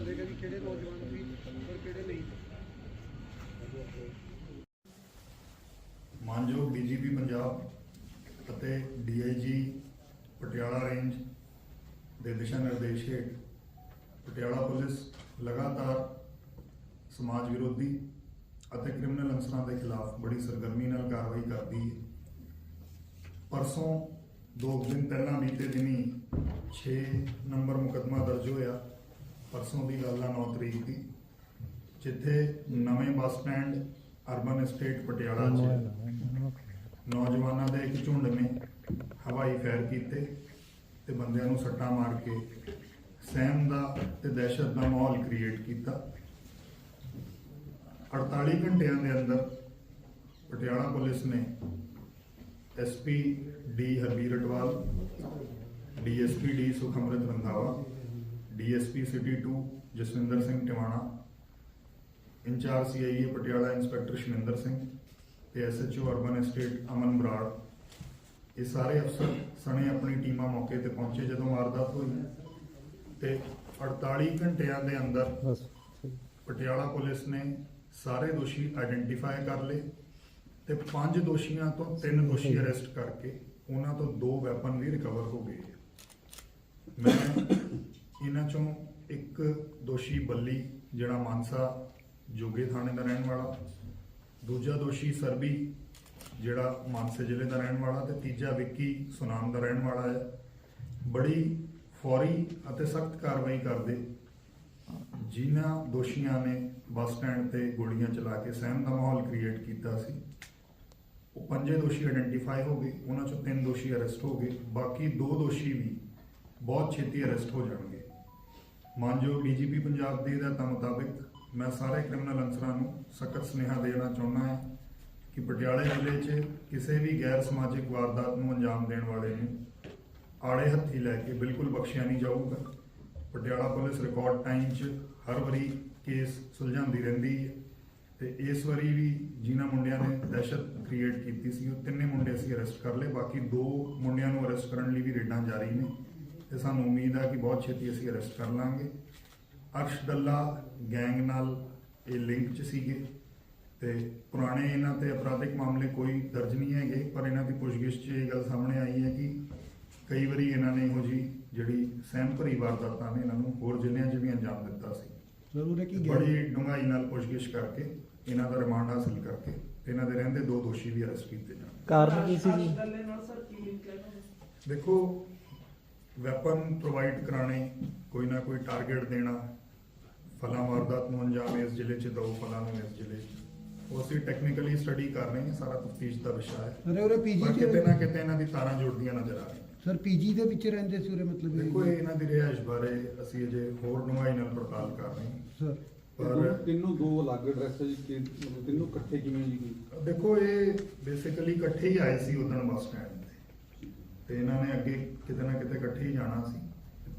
ਕਿਹੜੇ ਨੌਜਵਾਨ ਸੀ ਔਰ ਕਿਹੜੇ ਨਹੀਂ? ਮਾਨਯੋਗ ਡੀਜੀਪੀ ਪੰਜਾਬ ਅਤੇ ਡੀਆਈਜੀ ਪਟਿਆਲਾ ਰੇਂਜ ਦੇ ਦਿਸ਼ਾ ਨਿਰਦੇਸ਼ ਹੇਠ ਪਟਿਆਲਾ ਪੁਲਿਸ ਲਗਾਤਾਰ ਸਮਾਜ ਵਿਰੋਧੀ ਅਤੇ ਕ੍ਰਿਮੀਨਲ ਅੰਸਰਾਂ ਦੇ ਖਿਲਾਫ ਬੜੀ ਸਰਗਰਮੀ ਨਾਲ ਕਾਰਵਾਈ ਕਰਦੀ ਹੈ। ਪਰਸੋਂ ਦੋ ਕੁ ਦਿਨ ਪਹਿਲਾਂ ਬੀਤੇ ਦਿਨੀ 6 ਨੰਬਰ ਮੁਕੱਦਮਾ ਦਰਜ ਹੋਇਆ। ਪਰਸੋਂ ਦੀ ਗੱਲ ਆ 9 ਤਰੀਕ ਦੀ ਜਿੱਥੇ ਨਵੇਂ bus stand urban estate Patiala 'ਚ ਨੌਜਵਾਨਾਂ ਦੇ ਇੱਕ ਝੁੰਡ ਨੇ ਹਵਾਈ ਫਾਇਰ ਕੀਤੇ ਤੇ ਬੰਦਿਆਂ ਨੂੰ ਸੱਟਾਂ ਮਾਰ ਕੇ ਸਹਿਮ ਦਾ ਤੇ ਦਹਿਸ਼ਤ ਦਾ ਮਾਹੌਲ ਕ੍ਰੀਏਟ ਕੀਤਾ। 48 ਘੰਟਿਆਂ ਦੇ ਅੰਦਰ ਪਟਿਆਲਾ ਪੁਲਿਸ ਨੇ SP D Harbir Atwal DSP D Sukhmrat Randhawa DSP city 2 Jaswinder Singh Tiwana. Incharge CIA Patiala inspector Shaminder Singh ਤੇ SHO urban estate Aman Brar. ਇਹ ਸਾਰੇ ਅਫਸਰ ਸਣੇ ਆਪਣੀ ਟੀਮਾਂ ਮੌਕੇ ਤੇ ਪਹੁੰਚੇ ਜਦੋਂ ਵਾਰਦਾਤ ਹੋਈ ਤੇ 48 ਘੰਟਿਆਂ ਦੇ ਅੰਦਰ ਪਟਿਆਲਾ ਪੁਲਿਸ ਨੇ ਸਾਰੇ ਦੋਸ਼ੀ ਆਇਡੈਂਟੀਫਾਈ ਕਰ ਲਏ ਤੇ ਪੰਜ ਦੋਸ਼ੀਆਂ ਤੋਂ ਤਿੰਨ ਦੋਸ਼ੀ ਅਰੈਸਟ ਕਰਕੇ ਉਹਨਾਂ ਤੋਂ ਦੋ ਵੈਪਨ ਵੀ ਰਿਕਵਰ ਹੋ ਗਏ। ਇਹਨਾਂ ਚੋਂ ਇੱਕ ਦੋਸ਼ੀ ਬੱਲੀ, ਜਿਹੜਾ ਮਾਨਸਾ ਜੋਗੇ ਥਾਣੇ ਦਾ ਰਹਿਣ ਵਾਲਾ, ਦੂਜਾ ਦੋਸ਼ੀ ਸਰਬੀ, ਜਿਹੜਾ ਮਾਨਸੇ ਜ਼ਿਲ੍ਹੇ ਦਾ ਰਹਿਣ ਵਾਲਾ ਤੇ ਤੀਜਾ ਵਿੱਕੀ ਸੁਨਾਮ ਦਾ ਰਹਿਣ ਵਾਲਾ ਹੈ। ਬੜੀ ਫੌਰੀ ਅਤੇ ਸਖਤ ਕਾਰਵਾਈ ਕਰਦੇ ਜਿਨ੍ਹਾਂ ਦੋਸ਼ੀਆਂ ਨੇ ਬੱਸ ਸਟੈਂਡ ਤੇ ਗੋਲੀਆਂ ਚਲਾ ਕੇ ਸਹਿਮ ਦਾ ਮਾਹੌਲ ਕ੍ਰੀਏਟ ਕੀਤਾ ਸੀ। ਉਹ ਪੰਜੇ ਦੋਸ਼ੀ ਆਇਡੈਂਟੀਫਾਈ ਹੋ ਗਏ, ਉਹਨਾਂ ਚੋਂ ਤਿੰਨ ਦੋਸ਼ੀ ਅਰੈਸਟ ਹੋ ਗਏ, ਬਾਕੀ ਦੋ ਦੋਸ਼ੀ ਵੀ ਬਹੁਤ ਛੇਤੀ ਅਰੈਸਟ ਹੋ ਜਾਣਗੇ। ਮਾਨਯੋਗ ਡੀਜੀਪੀ ਪੰਜਾਬ ਦੇ ਹਦਾਇਤਾਂ ਮੁਤਾਬਿਕ ਮੈਂ ਸਾਰੇ ਕ੍ਰਿਮੀਨਲ ਅਨਸਰਾਂ ਨੂੰ ਸਖਤ ਸੁਨੇਹਾ ਦੇਣਾ ਚਾਹੁੰਦਾ ਹਾਂ ਕਿ ਪਟਿਆਲੇ ਜ਼ਿਲ੍ਹੇ 'ਚ ਕਿਸੇ ਵੀ ਗੈਰ ਸਮਾਜਿਕ ਵਾਰਦਾਤ ਨੂੰ ਅੰਜਾਮ ਦੇਣ ਵਾਲੇ ਨੂੰ ਆੜੇ ਹੱਥੀ ਲੈ ਕੇ ਬਿਲਕੁਲ ਬਖਸ਼ਿਆ ਨਹੀਂ ਜਾਊਗਾ। ਪਟਿਆਲਾ ਪੁਲਿਸ ਰਿਕਾਰਡ ਟਾਈਮ 'ਚ ਹਰ ਵਾਰੀ ਕੇਸ ਸੁਲਝਾਉਂਦੀ ਰਹਿੰਦੀ ਹੈ ਤੇ ਇਸ ਵਾਰੀ ਵੀ ਜਿਨ੍ਹਾਂ ਮੁੰਡਿਆਂ ਨੇ ਦਹਿਸ਼ਤ ਕ੍ਰੀਏਟ ਕੀਤੀ ਸੀ, ਉਹ ਤਿੰਨੇ ਮੁੰਡੇ ਅਸੀਂ ਅਰੈਸਟ ਕਰ ਲਏ, ਬਾਕੀ ਦੋ ਮੁੰਡਿਆਂ ਨੂੰ ਅਰੈਸਟ ਕਰਨ ਲਈ ਵੀ ਰੇਡਾਂ ਜਾਰੀ ਨੇ। ਤੇ ਸਾਨੂੰ ਉਮੀਦ ਹੈ ਕਿ ਬਹੁਤ ਛੇਤੀ ਅਸੀਂ ਅਰੈਸਟ ਕਰ ਲਾਂਗੇ। ਅਰਸ਼ ਦੱਲਾ ਗੈਂਗ ਨਾਲ ਇਹ ਲਿੰਕ 'ਚ ਸੀਗੇ ਤੇ ਪੁਰਾਣੇ ਇਹਨਾਂ ਤੇ ਅਪਰਾਧਿਕ ਮਾਮਲੇ ਕੋਈ ਦਰਜ ਨਹੀਂ ਹੈਗੇ ਪਰ ਇਹਨਾਂ ਦੀ ਪੁੱਛਗਿੱਛ 'ਚ ਇਹ ਗੱਲ ਸਾਹਮਣੇ ਆਈ ਹੈ ਕਿ ਕਈ ਵਾਰੀ ਇਹਨਾਂ ਨੇ ਇਹੋ ਜੀ ਜਿਹੜੀ ਸਹਿਮ ਭਰੀ ਵਾਰਦਾਤਾਂ ਨੇ ਇਹਨਾਂ ਨੂੰ ਹੋਰ ਜ਼ਿਲ੍ਹਿਆਂ 'ਚ ਵੀ ਅੰਜਾਮ ਦਿੱਤਾ ਸੀ। ਜ਼ਰੂਰ ਹੈ ਕਿ ਬੜੀ ਡੂੰਘਾਈ ਨਾਲ ਪੁੱਛਗਿੱਛ ਕਰਕੇ ਇਹਨਾਂ ਦਾ ਰਿਮਾਂਡ ਹਾਸਲ ਕਰਕੇ ਤੇ ਇਹਨਾਂ ਦੇ ਰਹਿੰਦੇ ਦੋ ਦੋਸ਼ੀ ਵੀ ਅਰੈਸਟ ਕੀਤੇ ਜਾਣ। ਕਾਰਨ ਕੀ ਸੀ ਜੀ? ਦੇਖੋ ਵੈਪਨ ਪ੍ਰੋਵਾਈਡ ਕਰਾਣੇ ਕੋਈ ਨਾ ਕੋਈ ਟਾਰਗੇਟ ਦੇਣਾ ਫਲਾਂ ਵਾਰਦਾਤ ਨੂੰ ਅੰਜਾਮ ਇਸ ਜ਼ਿਲ੍ਹੇ 'ਚ ਦੋ ਫਲਾਂ ਨੂੰ ਇਸ ਜ਼ਿਲ੍ਹੇ 'ਚ। ਉਹ ਅਸੀਂ ਟੈਕਨੀਕਲੀ ਸਟੱਡੀ ਕਰ ਰਹੇ ਹਾਂ ਸਾਰਾ ਤਫਤੀਸ਼ ਦਾ ਵਿਸ਼ਾ ਹੈ। ਅਰੇ ਉਰੇ ਪੀਜੀ ਕਿਤੇ ਨਾ ਕਿਤੇ ਇਹਨਾਂ ਦੀ ਤਾਰਾਂ ਜੁੜਦੀਆਂ ਨਜ਼ਰ ਆ ਰਹੀਆਂ। ਸਰ ਪੀਜੀ ਦੇ ਵਿੱਚ ਰਹਿੰਦੇ ਸੀ ਉਰੇ ਮਤਲਬ ਇਹ? ਦੇਖੋ ਇਹ ਇਹਨਾਂ ਦੀ ਰਿਹਾਇਸ਼ ਬਾਰੇ ਅਸੀਂ ਅਜੇ ਹੋਰ ਡੂੰਘਾਈ ਨਾਲ ਪੜਤਾਲ ਕਰ ਰਹੇ ਹਾਂ। ਸਰ ਪਰ ਤਿੰਨੋਂ ਦੋ ਅਲੱਗ ਐਡਰੈਸ ਜੀ ਕਿ ਮਤਲਬ ਤਿੰਨੋਂ ਇਕੱਠੇ ਕਿਵੇਂ ਜੀ? ਦੇਖੋ ਇਹ ਬੇਸਿਕਲੀ ਇਕੱਠੇ ਹੀ ਆਏ ਸੀ ਉਦੋਂ ਬੱਸ ਸਟੈਂਡ। ਤੇ ਇਹਨਾਂ ਨੇ ਅੱਗੇ ਕਿਤੇ ਨਾ ਕਿਤੇ ਇਕੱਠੇ ਹੀ ਜਾਣਾ ਸੀ।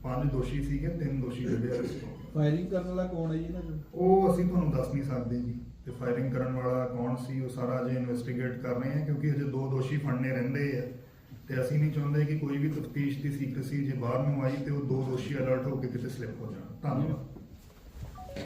ਪੰਜ ਦੋਸ਼ੀ ਸੀਗੇ ਤਿੰਨ ਦੋਸ਼ੀ ਜਿਹੜੇ ਅਰੈਸਟ ਹੋ ਗਏ ਫਾਇਰਿੰਗ ਕਰਨ ਵਾਲਾ ਕੌਣ ਹੈ ਜੀ ਇਹਨਾਂ ਚੋਂ ਉਹ ਅਸੀਂ ਤੁਹਾਨੂੰ ਦੱਸ ਨਹੀਂ ਸਕਦੇ ਜੀ। ਤੇ ਫਾਇਰਿੰਗ ਕਰਨ ਵਾਲਾ ਕੌਣ ਸੀ ਉਹ ਸਾਰਾ ਅਜੇ ਇਨਵੈਸਟੀਗੇਟ ਕਰ ਰਹੇ ਹਾਂ ਕਿਉਂਕਿ ਅਜੇ ਦੋ ਦੋਸ਼ੀ ਫੜਨੇ ਰਹਿੰਦੇ ਆ। ਤੇ ਅਸੀਂ ਨਹੀਂ ਚਾਹੁੰਦੇ ਕਿ ਕੋਈ ਵੀ ਤਫਤੀਸ਼ ਦੀ ਸੀਕ੍ਰੇਸੀ ਜੇ ਬਾਹਰ ਨੂੰ ਆਈ ਤੇ ਉਹ ਦੋ ਦੋਸ਼ੀ ਅਲਰਟ ਹੋ ਕੇ ਕਿਤੇ ਸਲਿੱਪ ਹੋ ਜਾਣ। ਧੰਨਵਾਦ।